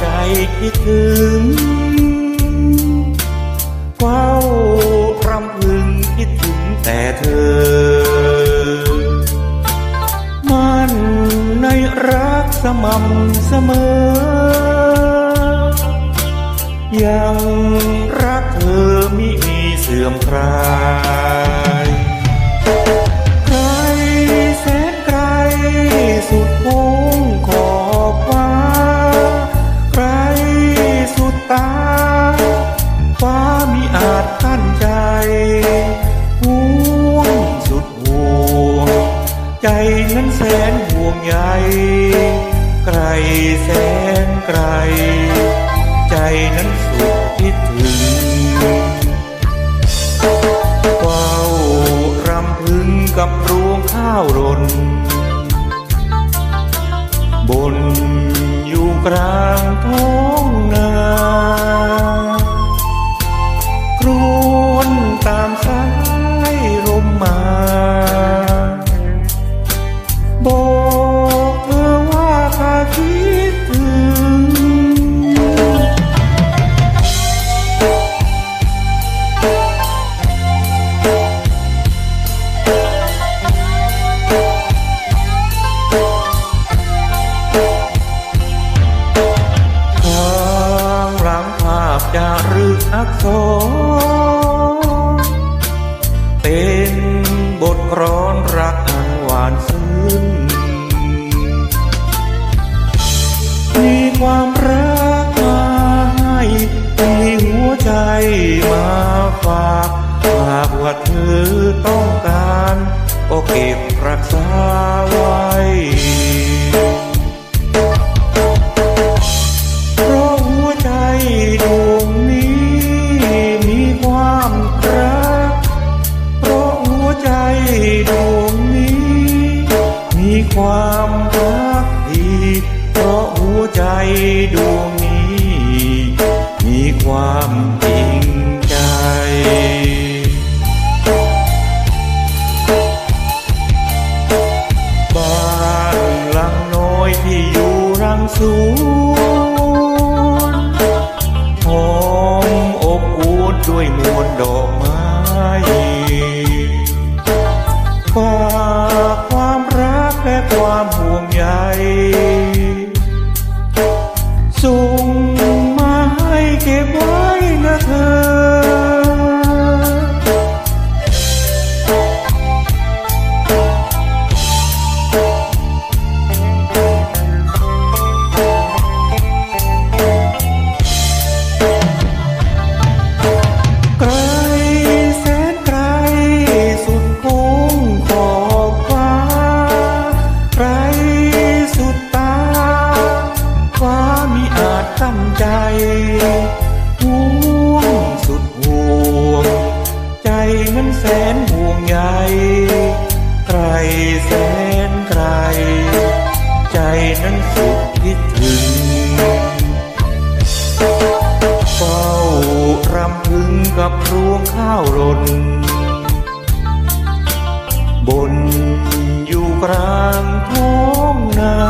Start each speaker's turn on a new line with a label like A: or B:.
A: ใจคิดถึงเฝ้ารำพึงคิดถึงแต่เธอ มันในรักสม่ำเสมอ ยังรักเธอมิมีเสื่อมคลาย กั้นใจห่วงสุดห่วง ใจนั้นแสนห่วงใยไกลแสนไกล ใจนั้นสุดคิดถึงเฝ้ารำพึงกับรวงข้าวรนบนอยู่กลางท้อง บอกเธอว่าข้าคิดถึงข้างหลังภาพจารึกอักษร เป็นบทกรอนรักอัน มาฝากหากว่าเธอต้องการก็เก็บรักษาไว้เพราะหัวใจดวงนี้มีความรักเพราะหัวใจดวงนี้ มีความรักดีเพราะหัวใจดวงนี้ มีความ สูงหอมอบอุ่นด้วยมวลดอ แสนห่วงใยใครแสนไกล ใจนั้นสุขคิดถึงเฝ้ารำพึงกับรวงข้าวรนบนอยู่กลางท้องนา